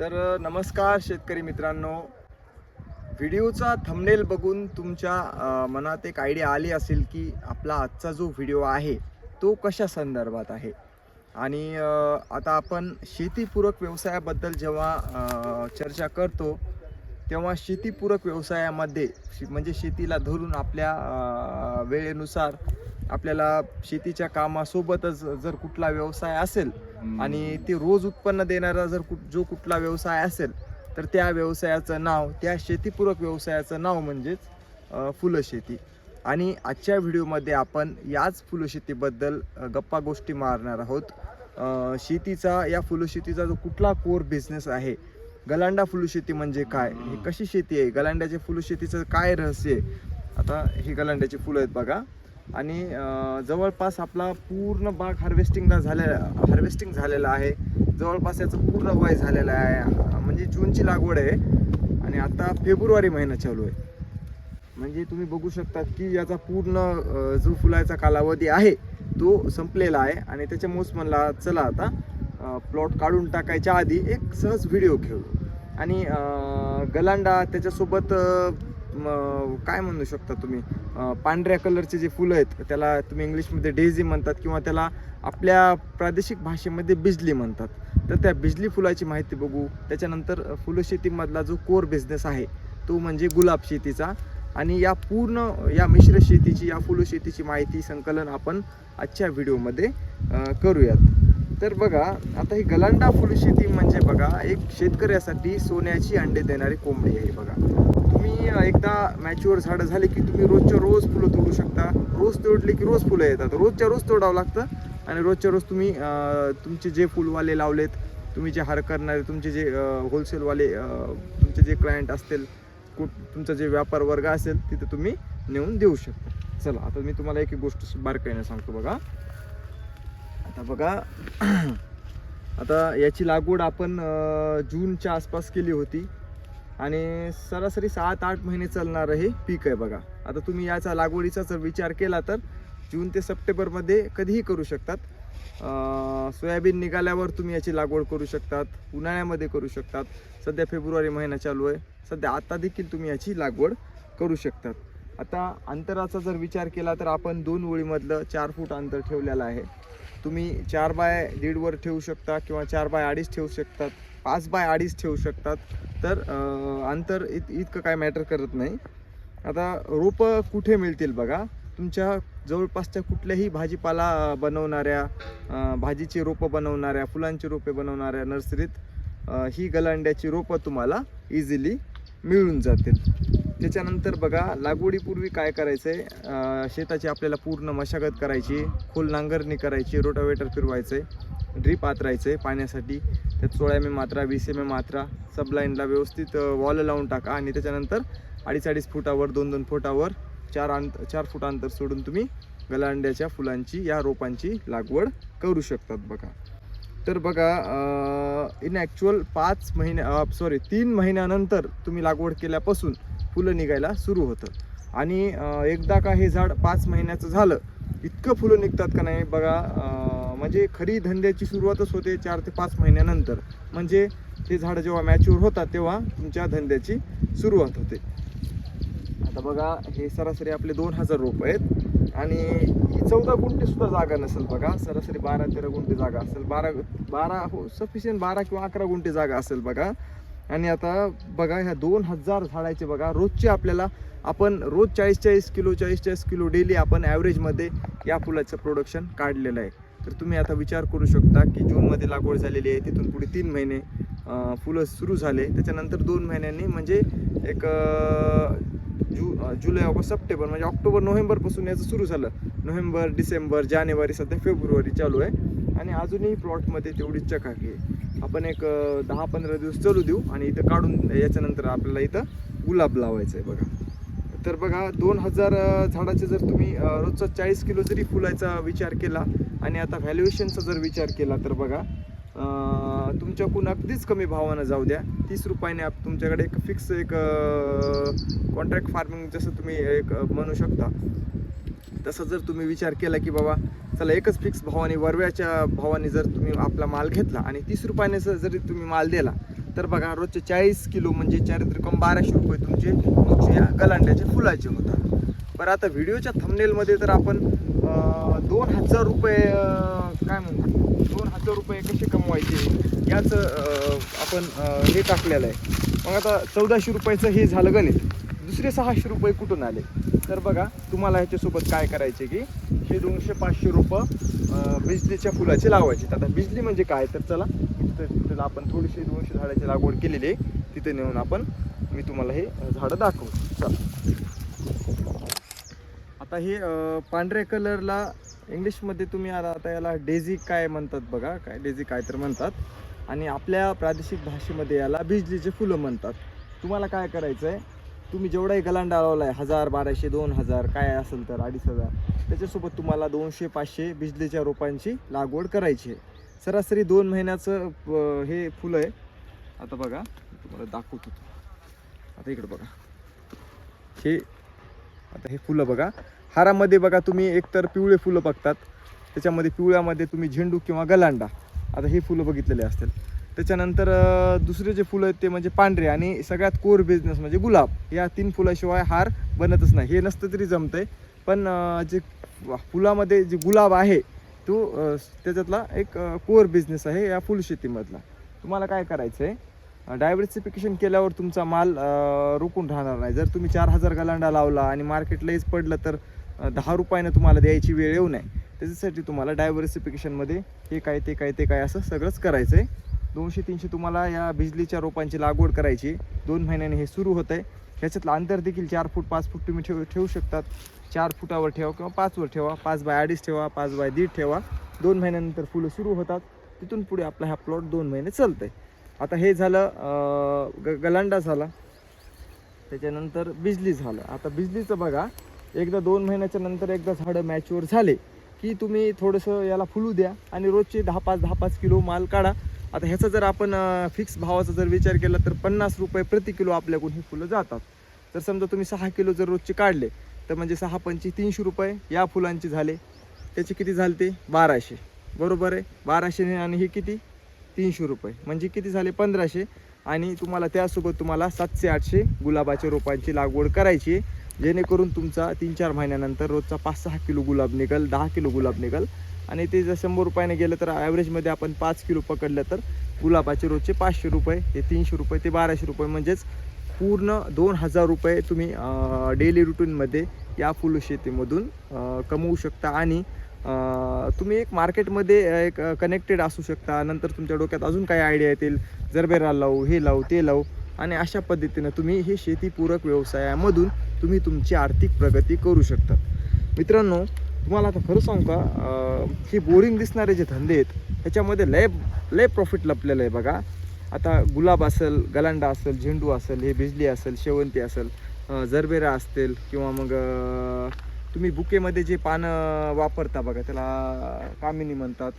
तर नमस्कार शेतकरी मित्रांनो. व्हिडिओचा थंबनेल बघून तुमच्या मनात एक आयडिया आली असेल की आपला आजचा जो व्हिडिओ आहे तो कशा संदर्भात आहे? आणि आता आपण शेतीपूरक व्यवसायाबद्दल जेव्हा चर्चा करतो तेव्हा शेतीपूरक व्यवसायामध्ये म्हणजे शेतीला धरून आपल्या वेळेनुसार आपल्याला शेतीच्या कामासोबतच जर कुठला व्यवसाय असेल आणि ते रोज उत्पन्न देणारा जर कुठ जो कुठला व्यवसाय असेल तर त्या व्यवसायाचं नाव त्या शेतीपूरक व्यवसायाचं नाव म्हणजेच अ, फुलं शेती. आणि आजच्या व्हिडिओमध्ये आपण याच फुलशेतीबद्दल गप्पा गोष्टी मारणार आहोत. शेतीचा या फुलशेतीचा जो कुठला कोर बिझनेस आहे गलांडा फुलशेती म्हणजे काय? ही कशी शेती आहे? गलांड्याच्या फुलशेतीचं काय रहस्य आहे? आता ही गलांड्याची फुलं आहेत बघा. आणि जवळपास आपला पूर्ण बाग हार्वेस्टिंगला झालेला हार्वेस्टिंग झालेला आहे. जवळपास याचं पूर्ण वय झालेलं आहे. म्हणजे जूनची लागवड आहे. आणि आता फेब्रुवारी महिना चालू आहे. म्हणजे तुम्ही बघू शकता की याचा पूर्ण जो फुलायचा कालावधी आहे तो संपलेला आहे. आणि त्याच्यामुळेच म्हणला चला आता प्लॉट काढून टाकायच्या आधी एक सहज व्हिडिओ घेऊ आणि गलांडा त्याच्यासोबत काय म्हणू शकता तुम्ही? पांढऱ्या कलरचे जे फुलं आहेत त्याला तुम्ही इंग्लिशमध्ये डेझी म्हणतात किंवा त्याला आपल्या प्रादेशिक भाषेमध्ये बिजली म्हणतात. तर त्या बिजली फुलाची माहिती बघू. त्याच्यानंतर फुलशेतीमधला जो कोर बिझनेस आहे तो म्हणजे गुलाब शेतीचा. आणि या पूर्ण या मिश्र शेतीची या फुलशेतीची माहिती संकलन आपण आजच्या व्हिडिओमध्ये करूयात. तर बघा आता ही गलांडा फुलशेती म्हणजे बघा एक शेतकऱ्यासाठी सोन्याची अंडे देणारी कोंबडी आहे बघा. एकदा मॅच्युअर झाडं झाले की तुम्ही रोजच्या रोज फुलं तोडू शकता. रोज तोडली की रोज फुलं येतात. रोजच्या रोज तोडावं लागतं आणि रोजच्या रोज तुम्ही तुमचे जे फुलवाले लावलेत तुम्ही जे हार करणारे तुमचे जे होलसेलवाले तुमचे जे क्लायंट असतील कुठ तुमचा जे व्यापार वर्ग असेल तिथे तुम्ही नेऊन देऊ शकता. चला आता मी तुम्हाला एक एक गोष्ट बारकाईने सांगतो बघा. आता बघा आता याची लागवड आपण जूनच्या आसपास केली होती. आणि सरासरी सात आठ महिने चालणारं हे पीक आहे बघा. आता तुम्ही याचा लागवडीचा जर विचार केला तर जून ते सप्टेंबरमध्ये कधीही करू शकतात. सोयाबीन निघाल्यावर तुम्ही याची लागवड करू शकतात उन्हाळ्यामध्ये करू शकतात. सध्या फेब्रुवारी महिना चालू आहे. सध्या आत्ता देखील तुम्ही याची लागवड करू शकतात. आता अंतराचा जर विचार केला तर आपण दोन ओळीमधलं चार फूट अंतर ठेवलेलं आहे. तुम्ही चार बाय दीडवर ठेवू शकता किंवा चार बाय अडीच ठेवू शकतात. पाच बाय अडीच ठेवू शकतात. तर अंतर इत इतकं काय मॅटर करत नाही. आता रोपं कुठे मिळतील बघा? तुमच्या जवळपासच्या कुठल्याही भाजीपाला बनवणाऱ्या भाजीची रोपं बनवणाऱ्या फुलांची रोपे बनवणाऱ्या नर्सरीत ही गलांड्याची रोपं तुम्हाला इझिली मिळून जातील. त्याच्यानंतर बघा लागवडीपूर्वी काय करायचं आहे शेताची आपल्याला पूर्ण मशागत करायची खोल नांगरणी करायची रोटावेटर फिरवायचं आहे ड्रीप आतरायचं आहे पाण्यासाठी. त्यात सोळा एम एम मात्रा वीस एम एम मात्रा सबलाईनला व्यवस्थित वॉल लावून टाका. आणि त्याच्यानंतर अडीच अडीच फुटावर दोन दोन फुटावर चार अंत चार फूट अंतर सोडून तुम्ही गलांड्याच्या फुलांची या रोपांची लागवड करू शकतात बघा. तर बघा इन ॲक्च्युअल पाच महिन्या सॉरी तीन महिन्यानंतर तुम्ही लागवड केल्यापासून फुलं निघायला सुरू होतं आणि एकदा का हे झाड पाच महिन्याचं झालं इतकं फुलं निघतात का नाही बघा म्हणजे खरी धंद्याची सुरुवातच होते चार ते पाच महिन्यानंतर. म्हणजे ते झाड जेव्हा मॅच्युअर होतात तेव्हा तुमच्या धंद्याची सुरुवात होते. आता बघा हे सरासरी आपले दोन हजार रोप आहेत. आणि ही चौदा गुंठे सुद्धा जागा नसेल बघा. सरासरी बारा तेरा गुंठे जागा असेल. बारा बारा हो सफिशियंट बारा किंवा अकरा गुंठे जागा असेल बघा. आणि आता बघा ह्या दोन हजार झाडाचे बघा रोजचे आपल्याला आपण रोज चाळीस चाळीस किलो चाळीस चाळीस किलो डेली आपण ॲव्हरेजमध्ये या फुलाचं प्रोडक्शन काढलेलं आहे. तर तुम्ही आता विचार करू शकता की जूनमध्ये लागवड झालेली आहे तिथून पुढे तीन महिने फुलं सुरू झाले. त्याच्यानंतर दोन महिन्यांनी म्हणजे एक जु जुलै ऑगस्ट सप्टेंबर म्हणजे ऑक्टोबर नोव्हेंबरपासून याचं सुरू झालं. नोव्हेंबर डिसेंबर जानेवारी सध्या फेब्रुवारी चालू आहे. आणि अजूनही प्लॉटमध्ये तेवढीच चकाकी आहे. आपण एक दहा पंधरा दिवस चालू देऊ आणि इथं काढून याच्यानंतर आपल्याला इथं गुलाब लावायचं आहे बघा. तर बघा दोन हजार झाडाचे जर तुम्ही रोजचा चाळीस किलो जरी फुलाचा विचार केला आणि आता व्हॅल्युएशनचा जर विचार केला तर बघा तुमच्याकडून अगदीच कमी भावानं जाऊ द्या. तीस रुपयाने आप तुमच्याकडे एक फिक्स एक कॉन्ट्रॅक्ट फार्मिंग जसं तुम्ही एक म्हणू शकता. तसं जर तुम्ही विचार केला की बाबा चला एकच फिक्स भावाने वरव्याच्या भावाने जर तुम्ही आपला माल घेतला आणि तीस रुपयाने जर जरी तुम्ही माल दिला तर बघा रोजचे चाळीस किलो म्हणजे चारित्रिकम बाराशे रुपये तुमचे रोजचे या गलांड्याचे फुलाचे होतात. बरं आता व्हिडिओच्या थंबनेलमध्ये तर आपण दोन हजार रुपये काय म्हणतो दोन हजार रुपये कसे कमवायचे याच आपण हे टाकलेलं आहे. मग आता चौदाशे रुपयाचं हे झालं गणित. दुसरे सहाशे रुपये कुठून आले? तर बघा तुम्हाला ह्याच्यासोबत काय करायचे की हे दोनशे पाचशे रुपये बिजलीच्या फुलाचे लावायचे. आता बिजली म्हणजे काय? तर चला तिथं तिथं आपण थोडीशी दोनशे झाडाची लागवड केलेली आहे. तिथे नेऊन आपण मी तुम्हाला हे झाडं दाखवतो. चला. आता हे पांढऱ्या कलरला इंग्लिशमध्ये तुम्ही आता आता याला डेझी काय म्हणतात बघा काय डेझी काय तर म्हणतात. आणि आपल्या प्रादेशिक भाषेमध्ये याला बिजलीचे फुलं म्हणतात. तुम्हाला काय करायचं आहे तुम्ही जेवढाही गलांडा लावला आहे हजार बाराशे दोन हजार काय असेल तर अडीच हजार त्याच्यासोबत तुम्हाला दोनशे पाचशे बिजलीच्या रोपांची लागवड करायची आहे. सरासरी दोन महिन्याचं हे फुलं आहे. आता बघा तुम्हाला दाखवतो. आता इकडं बघा. हे आता हे फुलं बघा. हारामध्ये बघा तुम्ही एकतर पिवळे फुलं बघतात त्याच्यामध्ये पिवळ्यामध्ये तुम्ही झेंडू किंवा गलांडा आता हे फुलं बघितलेले असतील. त्याच्यानंतर दुसरे जे फुलं आहेत ते म्हणजे पांढरे आणि सगळ्यात कोर बिझनेस म्हणजे गुलाब. या तीन फुलाशिवाय हार बनतच नाही. हे नसतं तरी जमतंय. पण जे फुलामध्ये जे गुलाब आहे तो त्याच्यातला एक कोर बिझनेस आहे या फुलशेतीमधला तुम्हाला काय करायचं आहे डायव्हर्सिफिकेशन केल्यावर तुमचा माल रोकून राहणार नाही. जर तुम्ही चार हजार गलांडा लावला आणि मार्केटलाच पडलं तर दहा रुपयानं तुम्हाला द्यायची वेळ येऊ नये. त्याच्यासाठी तुम्हाला डायव्हर्सिफिकेशनमध्ये हे काय ते काय ते काय असं सगळंच करायचं आहे दोनशे तीनशे तुम्हाला या बिजलीच्या रोपांची लागवड करायची. दोन महिन्याने हे सुरू होतं आहे ह्याच्यातलं अंतर देखील चार फूट पाच फूट तुम्ही ठेव ठेवू शकतात. चार फुटावर ठेवा किंवा पाचवर ठेवा पाच बाय अडीच ठेवा पाच बाय दीड ठेवा. दोन महिन्यानंतर फुलं सुरू होतात. तिथून पुढे आपला हा प्लॉट दोन महिने चालतंय. आता हे झालं ग गलांडा झाला. त्याच्यानंतर बिजली झालं. आता बिजलीचं बघा एकदा दोन महिन्याच्या नंतर एकदा झाडं मॅच्युअर झाले की तुम्ही थोडंसं याला फुलू द्या आणि रोजचे दहा पाच दहा पाच किलो माल काढा. आता ह्याचा जर आपण फिक्स भावाचा जर विचार केला तर पन्नास रुपये प्रति किलो आपल्याकडून ही फुलं जातात. तर समजा तुम्ही सहा किलो जर रोजचे काढले तर म्हणजे सहा पंची तीनशे रुपये या फुलांचे झाले. त्याचे किती झाले ते बाराशे. बरोबर आहे? बाराशे आणि हे किती? तीनशे रुपये. म्हणजे किती झाले? पंधराशे. आणि तुम्हाला त्यासोबत तुम्हाला सातशे आठशे गुलाबाच्या रोपांची लागवड करायची आहे. जेणेकरून तुमचा तीन चार महिन्यानंतर रोजचा पाच सहा किलो गुलाब निघल दहा किलो गुलाब निघल. आणि ते जर शंभर रुपयाने गेलं तर ॲव्हरेजमध्ये आपण पाच किलो पकडलं तर गुलाबाचे रोजचे पाचशे रुपये ते तीनशे रुपये ते बाराशे रुपये. म्हणजेच पूर्ण दोन हजार रुपये तुम्ही डेली रुटीनमध्ये या फुल शेतीमधून कमवू शकता. आणि तुम्ही एक मार्केटमध्ये एक कनेक्टेड असू शकता. नंतर तुमच्या डोक्यात अजून काही आयडिया येतील. जरबेरा लावू हे लावू ते लावू. आणि अशा पद्धतीनं तुम्ही हे शेतीपूरक व्यवसायामधून तुम्ही तुमची आर्थिक प्रगती करू शकता. मित्रांनो तुम्हाला आता खरं सांगू का हे बोरिंग दिसणारे जे धंदे आहेत ह्याच्यामध्ये लय लय प्रॉफिट लपलेलं आहे बघा. आता गुलाब असेल गलांडा असेल झेंडू असेल हे बिजली असेल शेवंती असेल जरबेरा असतील किंवा मग तुम्ही बुकेमध्ये जे पानं वापरता बघा त्याला कामिनी म्हणतात.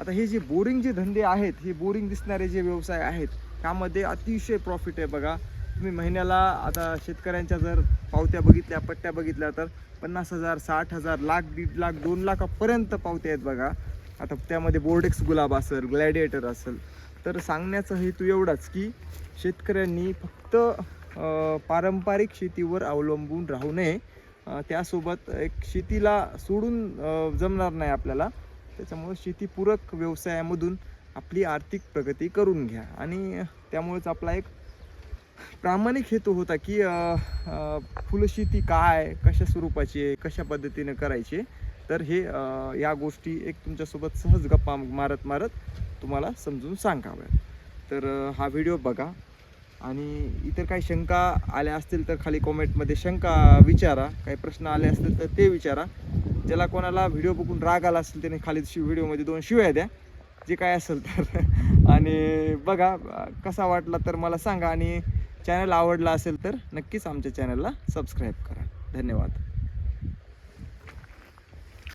आता हे जे बोरिंग जे धंदे आहेत हे बोरिंग दिसणारे जे व्यवसाय आहेत त्यामध्ये अतिशय प्रॉफिट आहे बघा. तुम्ही महिन्याला आता शेतकऱ्यांच्या जर पावत्या बघितल्या पट्ट्या बघितल्या तर पन्नास हजार साठ हजार लाख दीड लाख दोन लाखापर्यंत पावत्या आहेत बघा. आता त्यामध्ये बोर्डेक्स गुलाब असेल ग्लॅडिएटर असेल. तर सांगण्याचा हेतू एवढाच की शेतकऱ्यांनी फक्त पारंपरिक शेतीवर अवलंबून राहू नये. त्यासोबत एक शेतीला सोडून जमणार नाही आपल्याला. त्याच्यामुळं शेतीपूरक व्यवसायामधून आपली आर्थिक प्रगती करून घ्या. आणि त्यामुळेच आपला एक प्रामाणिक हेतू होता की फुलशेती काय कशा स्वरूपाची आहे कशा पद्धतीने करायची तर हे या गोष्टी एक तुमच्यासोबत सहज गप्पा मारत मारत तुम्हाला समजून सांगाव्या तर हा व्हिडिओ बघा. आणि इतर काही शंका आल्या असतील तर खाली कॉमेंटमध्ये शंका विचारा. काही प्रश्न आले असतील तर ते विचारा. ज्याला कोणाला व्हिडिओ बघून राग आला असेल त्याने खाली व्हिडिओमध्ये दोन शिव्या द्या. जे काय असेल तर. आणि बघा कसा वाटला तर मला सांगा आणि चॅनल आवडला असेल तर नक्कीच आमच्या चॅनलला सबस्क्राईब करा. धन्यवाद.